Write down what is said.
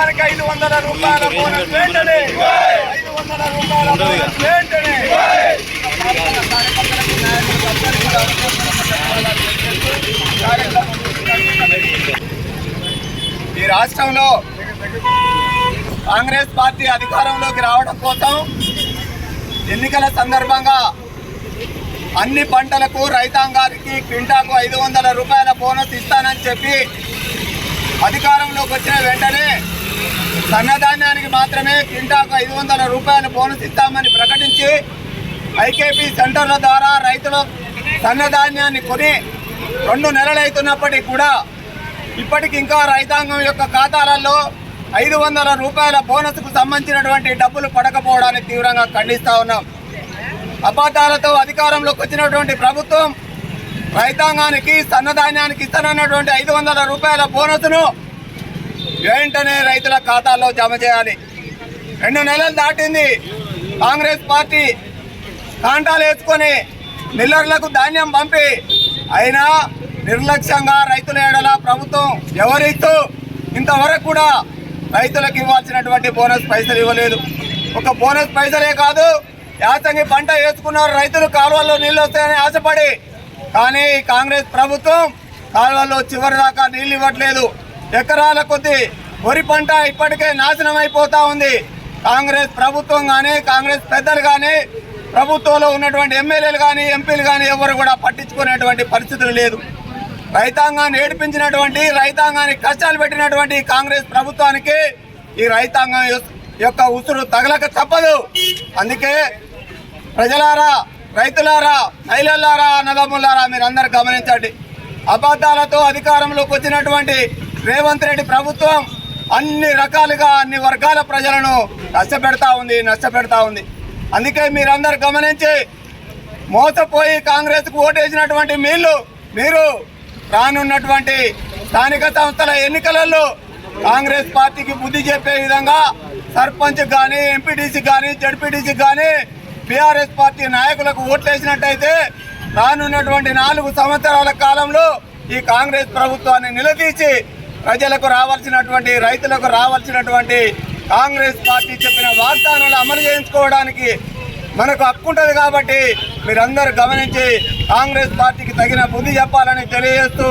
వందల రూపాయల బోనస్ వెంటనే ఐదు వందల రూపాయల బోనస్ వెంటనే ఈ రాష్ట్రంలో కాంగ్రెస్ పార్టీ అధికారంలోకి రావడం కోసం ఎన్నికల సందర్భంగా అన్ని పంటలకు రైతాంగానికి క్వింటాకు ఐదు వందల రూపాయల బోనస్ ఇస్తానని చెప్పి అధికారంలోకి వచ్చిన వెంటనే సన్నధాన్యానికి మాత్రమే క్వింటాకు ఐదు వందల రూపాయల బోనస్ ఇస్తామని ప్రకటించి ఐకేపీ సెంటర్ల ద్వారా రైతులు సన్నధాన్యాన్ని కొని రెండు నెలలు అవుతున్నప్పటికీ కూడా ఇప్పటికి ఇంకా రైతాంగం యొక్క ఖాతాలలో ఐదు వందల రూపాయల బోనస్కు సంబంధించినటువంటి డబ్బులు పడకపోవడాన్ని తీవ్రంగా ఖండిస్తా ఉన్నాం. అబద్ధాలతో అధికారంలోకి వచ్చినటువంటి ప్రభుత్వం రైతాంగానికి సన్నధాన్యానికి ఇస్తానన్నటువంటి ఐదు వందల రూపాయల బోనస్ను వెంటనే రైతుల ఖాతాల్లో జమ చేయాలి. రెండు నెలలు దాటింది కాంగ్రెస్ పార్టీ. కాంటాలు వేసుకొని మిల్లర్లకు ధాన్యం పంపి అయినా నిర్లక్ష్యంగా రైతుల ఏడల ప్రభుత్వం ఎవరిస్తూ ఇంతవరకు కూడా రైతులకు ఇవ్వాల్సినటువంటి బోనస్ పైసలు ఇవ్వలేదు. ఒక బోనస్ పైసలే కాదు యాసంగి పంట వేసుకున్నారు రైతులు కాలువల్లో నీళ్ళు వస్తాయని ఆశపడి కానీ ఈ కాంగ్రెస్ ప్రభుత్వం కాలువల్లో చివరి దాకా నీళ్ళు ఇవ్వట్లేదు. ఎకరాల కొద్ది వరి పంట ఇప్పటికే నాశనం అయిపోతా ఉంది. కాంగ్రెస్ ప్రభుత్వం కానీ కాంగ్రెస్ పెద్దలు కానీ ప్రభుత్వంలో ఉన్నటువంటి ఎమ్మెల్యేలు కానీ ఎంపీలు కానీ ఎవరు కూడా పట్టించుకునేటువంటి పరిస్థితులు లేదు. రైతాంగాన్ని ఏడిపించినటువంటి రైతాంగానికి కష్టాలు పెట్టినటువంటి కాంగ్రెస్ ప్రభుత్వానికి ఈ రైతాంగం యొక్క ఉసురు తగలక తప్పదు. అందుకే ప్రజలారా రైతులారా మహిళలారా అన్నదమ్ములారా మీరందరూ గమనించండి. అబద్ధాలతో అధికారంలోకి వచ్చినటువంటి రేవంత్ రెడ్డి ప్రభుత్వం అన్ని రకాలుగా అన్ని వర్గాల ప్రజలను నష్టపెడతా ఉంది నష్టపెడతా ఉంది. అందుకే మీరందరు గమనించి మోసపోయి కాంగ్రెస్కు ఓటేసినటువంటి మీళ్ళు మీరు రానున్నటువంటి స్థానిక సంస్థల ఎన్నికలలో కాంగ్రెస్ పార్టీకి బుద్ధి చెప్పే విధంగా సర్పంచ్ కానీ ఎంపీటీసీ కానీ జడ్పీటీసీ కానీ బీఆర్ఎస్ పార్టీ నాయకులకు ఓట్లేసినట్టయితే రానున్నటువంటి నాలుగు సంవత్సరాల కాలంలో ఈ కాంగ్రెస్ ప్రభుత్వాన్ని నిలదీసి ప్రజలకు రావాల్సినటువంటి రైతులకు రావాల్సినటువంటి కాంగ్రెస్ పార్టీ చెప్పిన వాగ్దానాలు అమలు చేయించుకోవడానికి మనకు హక్కు ఉంటుంది కాబట్టి మీరందరూ గమనించి కాంగ్రెస్ పార్టీకి తగిన బుద్ధి చెప్పాలని తెలియజేస్తూ